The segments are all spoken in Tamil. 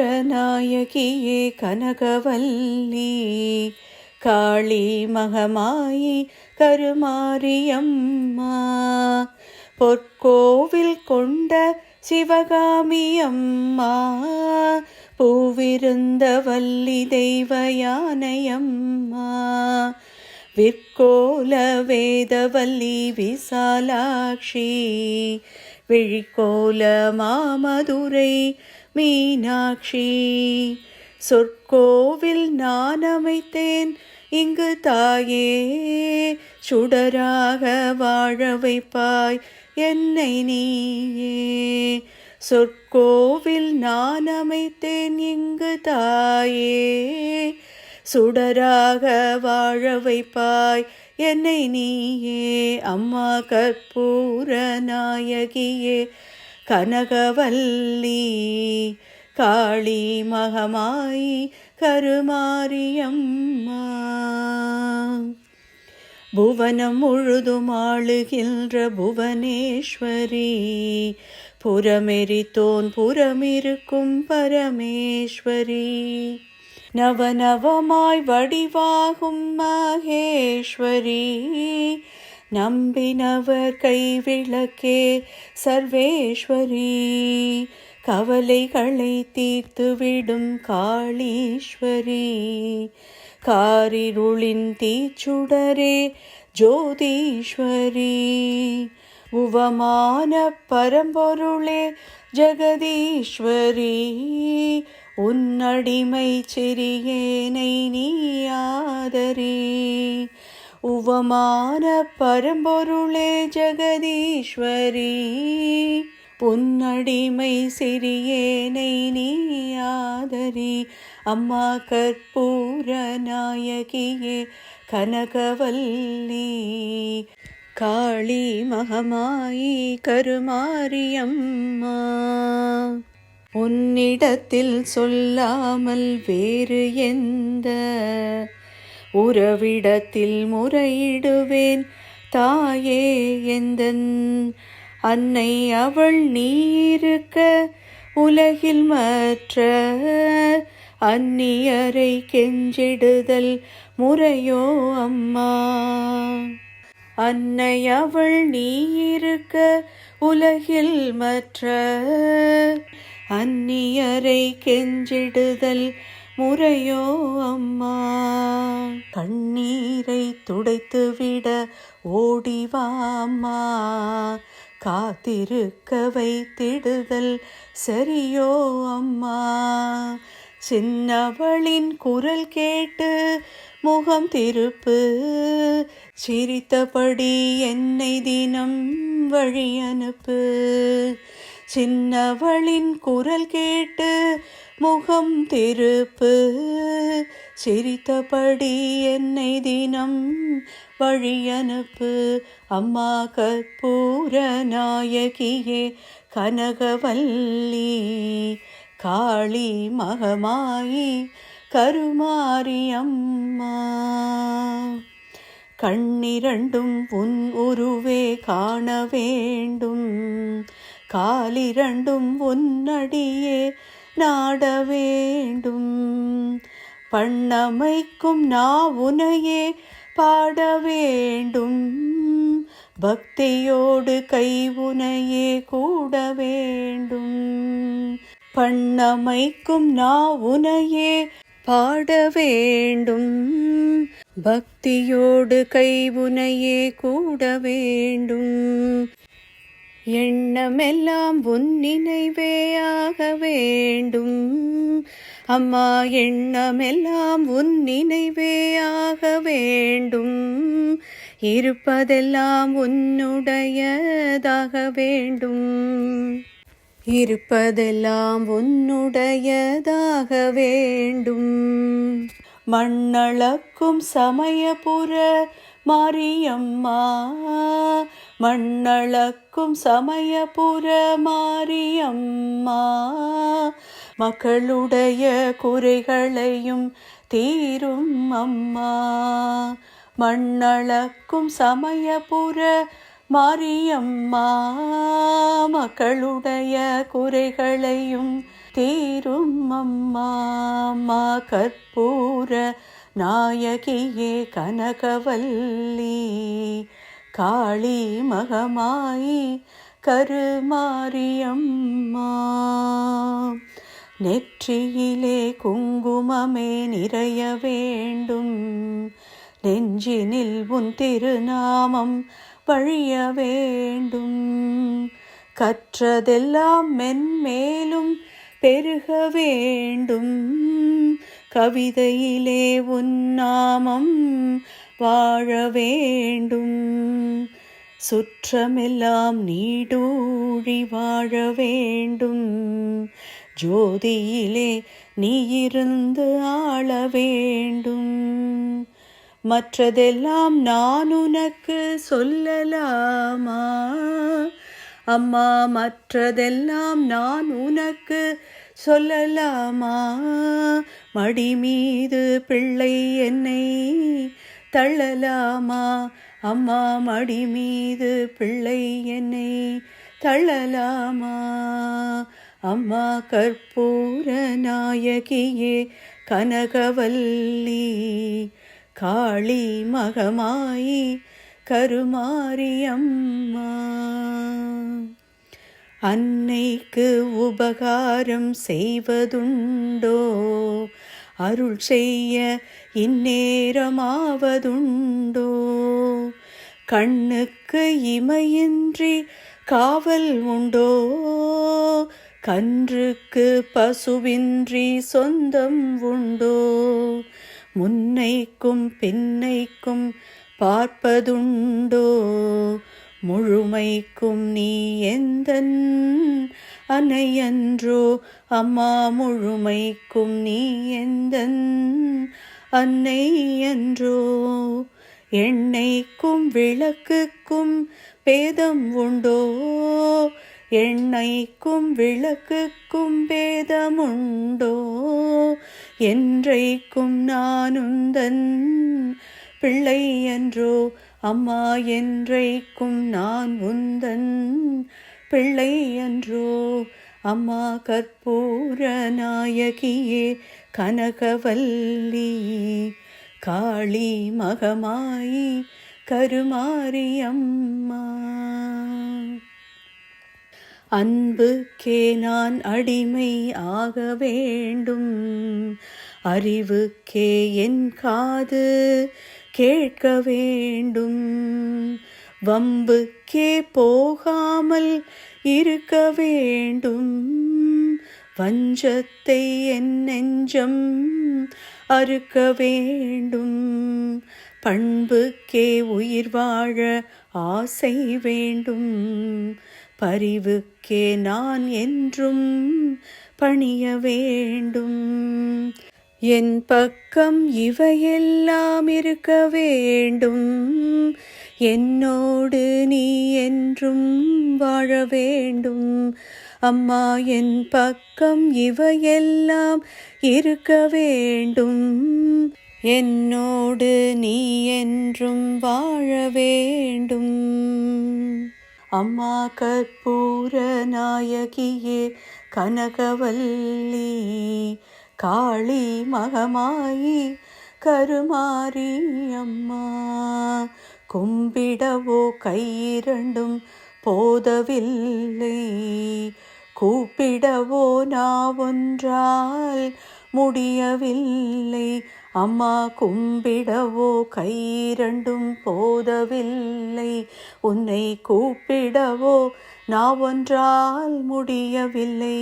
கற்பூரநாயகியே கனகவல்லி காளி மகமாயி கருமாரியம்மா பொற்கோவில் கொண்ட சிவகாமியம்மா பூவிருந்த வல்லி தெய்வயானையம்மா விற்கோல வேதவல்லி விசாலாட்சி விழிக்கோல மாமதுரை மீனாட்சி. சொற்கோவில் நான் அமைத்தேன் இங்கு தாயே சுடராக வாழ வைப்பாய் என்னை நீயே. சொற்கோவில் நான் அமைத்தேன் இங்கு தாயே சுடராக வாழ வைப்பாய் என்னை நீயே. அம்மா கற்பூர நாயகியே கனகவல்லி காளி மகமாயி கருமாரியம்மா. புவனம் முழுதும் ஆளுகின்ற புவனேஸ்வரி புறமெறித்தோன் புறமிருக்கும் பரமேஸ்வரி. நவநவமாய் வடிவாகும் மகேஸ்வரி நம்பினவர் கைவிளக்கே சர்வேஸ்வரி. கவலைகளை தீர்த்துவிடும் காளீஸ்வரி. காரிருளின் தீச்சுடரே ஜோதீஸ்வரி. உவமான பரம்பொருளே ஜெகதீஸ்வரி. உன்னடிமை சிறியேனை நீ ஆதரே. உவமான பரம்பொருளே ஜெகதீஸ்வரி பொன்னடிமை சிறியேனை நீ ஆதரி அம்மா கற்பூர நாயகியே கனகவல்லி காளி மகமாயி கருமாரியம்மா. உன்னிடத்தில் சொல்லாமல் வேறு எந்த உறவிடத்தில் முறையிடுவேன். தாயே எந்தன் அன்னை அவள் நீருக்க உலகில் மற்ற அந்நியரை கெஞ்சிடுதல் முறையோ அம்மா? அன்னை அவள் நீருக்க உலகில் மற்ற அந்நியரை கெஞ்சிடுதல் முறையோ அம்மா. கண்ணீரை துடைத்துவிட ஓடிவாம்மா காத்திருக்க வைத்திடுதல் சரியோ அம்மா. சின்னவளின் குரல் கேட்டு முகம் திருப்பு. சிரித்தபடி என்னை தினம் வழி அனுப்பு சின்னவளின் குரல் கேட்டு முகம் திருப்பு. சிரித்தபடி என்னை தினம் வழி அனுப்பு. அம்மா கற்பூர நாயகியே கனகவல்லி காளி மகமாயி கருமாரியம்மா கண்ணிரண்டும் உன் உருவே காண வேண்டும். காலிரண்டும் உன்னடியே நாட வேண்டும் பண்ணமைக்கும் நாவுனையே பாட வேண்டும் பக்தியோடு கைவுனையே கூட வேண்டும் பண்ணமைக்கும் நாவுனையே பாட வேண்டும் பக்தியோடு கைவுனையே கூட வேண்டும் எண்ணமெல்லாம் உன் நினைவே ஆக வேண்டும். அம்மா எண்ணமெல்லாம் உன் நினைவே ஆக வேண்டும். இருப்பதெல்லாம் உன்னுடையதாக வேண்டும். இருப்பதெல்லாம் உன்னுடையதாக வேண்டும். மண்ணளக்கும் சமயபுர மாரியம்மா மண்ணளக்கும் சமயபுர மாரியம்மா மக்களுடைய குறைகளையும் தீரும் அம்மா மண்ணளக்கும் சமயபுர மாரியம்மா மக்களுடைய குறைகளையும் தீரும் அம்மா அம்மா கற்பூர நாயகியே கனகவல்லி காளி மகமாயி கருமாரியம்மா. நெற்றியிலே குங்குமமே நிறைய வேண்டும். நெஞ்சினில் உன் திருநாமம் வழிய வேண்டும். கற்றதெல்லாம் மென்மேலும் பெருக வேண்டும். கவிதையிலே உன் நாமம் வாழ வேண்டும். சுற்றமெல்லாம் நீடூழி வாழ வேண்டும். ஜோதியிலே நீ இருந்து ஆள வேண்டும். மற்றதெல்லாம் நான் உனக்கு சொல்லலாமா? அம்மா மற்றதெல்லாம் நான் உனக்கு சொல்லலாமா? மடி மீது பிள்ளை என்னை தள்ளலாமா? அம்மா மடி மீது பிள்ளை என்னை தள்ளலாமா? அம்மா கற்பூர நாயகியே கனகவல்லி காளி மகமாயி கருமாரியம்மா. அன்னைக்கு உபகாரம் செய்வதுண்டோ? அருள் செய்ய இந்நேரமாவதுண்டோ? கண்ணுக்கு இமையின்றி காவல் உண்டோ? கன்றுக்கு பசுவின்றி சொந்தம் உண்டோ? முன்னைக்கும் பின்னைக்கும் பார்ப்பதுண்டோ? முழுமைக்கும் நீ எந்த அன்னையன்றோ? அம்மா முழுமைக்கும் நீ எந்தன் அன்னை என்றோ. எண்ணெய்க்கும் விளக்குக்கும் பேதம் உண்டோ. எண்ணெய்க்கும் விளக்குக்கும் பேதமுண்டோ என்றைக்கும் நானுந்தன் பிள்ளை என்றோ. அம்மா என்றைக்கும் நான் உந்தன் பிள்ளை என்றோ. அம்மா கற்பூர நாயகியே கனகவல்லி காளி மகமாயி கருமாரியம்மா அன்புக்கே நான் அடிமை ஆக வேண்டும். அறிவுக்கே என் காது கேட்க வேண்டும். வம்புக்கே போகாமல் இருக்க வேண்டும். வஞ்சத்தை என் நெஞ்சம் அறுக்க வேண்டும். பண்புக்கே உயிர் வாழ ஆசை வேண்டும். பரிவுக்கே நான் என்றும் பணிய வேண்டும். என் பக்கம் இவையெல்லாம் இருக்க வேண்டும். என்னோடு நீ என்றும் வாழ வேண்டும். அம்மா என் பக்கம் இவையெல்லாம் இருக்க வேண்டும். என்னோடு நீ என்றும் வாழ வேண்டும். அம்மா கற்பூர நாயகியே கனகவல்லி காளி மகமாயி கருமாரி அம்மா கும்பிடவோ கையிரண்டும் போதவில்லை. கூப்பிடவோ நாவொன்றால் முடியவில்லை. அம்மா கும்பிடவோ கையிரண்டும் போதவில்லை. உன்னை கூப்பிடவோ நாவொன்றால் முடியவில்லை.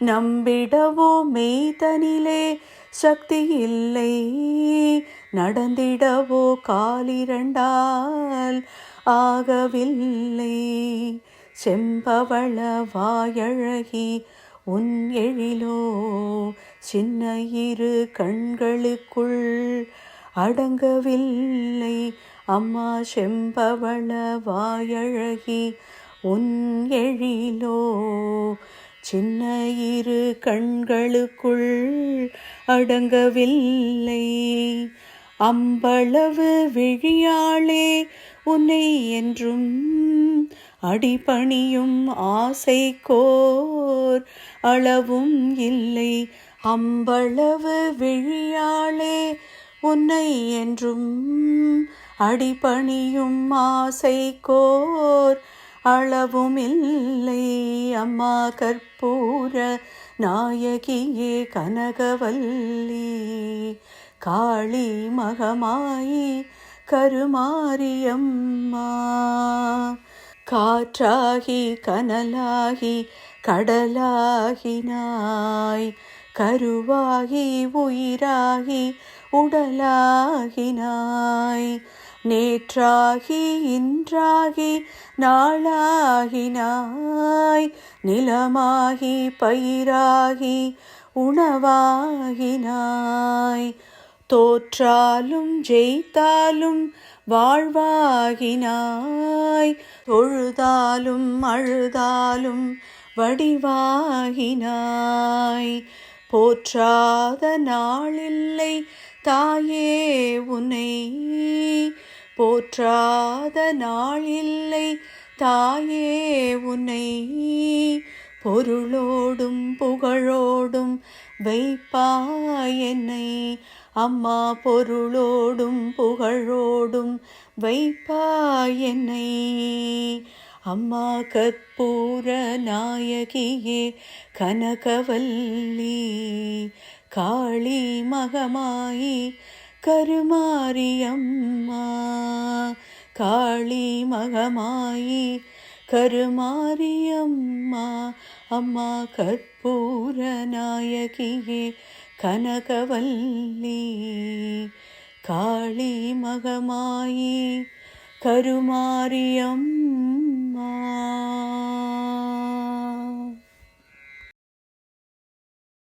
நம்பிடவோ மெய்தனிலே சக்தி இல்லை நடந்திடவோ காலிரண்டால் ஆகவில்லை. செம்பவள வாயழகி உன் எழிலோ சின்ன இரு கண்களுக்குள் அடங்கவில்லை. அம்மா செம்பவள வாயழகி உன் எழிலோ சின்ன இரு கண்களுக்குள் அடங்கவில்லை. அம்பளவு விழியாளே உன்னை என்றும் அடிபணியும் ஆசை கோர் அளவும் இல்லை. அம்பளவு விழியாளே உன்னை என்றும் அடிபணியும் ஆசை கோர் அளவும் இல்லை. அம்மா கற்பூர நாயகியே கனகவல்லி. காளி மகமாயி கருமாரியம்மா. காற்றாகி கனலாகி கடலாகினாய். கருவாகி உயிராகி உடலாகினாய். நேற்றாகி இன்றாகி நாளாகினாய். நிலமாகி பயிராகி உணவாகினாய். தோற்றாலும் ஜெயித்தாலும் வாழ்வாகினாய். தொழுதாலும் அழுதாலும் வடிவாகினாய். போற்றாத நாளில்லை தாயே உன்னை போற்றாத நாளில்லை. தாயே உன்னை பொருளோடும் புகழோடும் வைப்பாய் என்னை. அம்மா பொருளோடும் புகழோடும் வைப்பாய் என்னை. அம்மா கற்பூர நாயகியே கனகவல்லி காளி மகமாயி கருமாரியம்மா. காளி மகமாயி கருமாரியம்மா. அம்மா கற்பூர நாயகியே கனகவல்லி. காளி மகமாயி கருமாரியம்மா.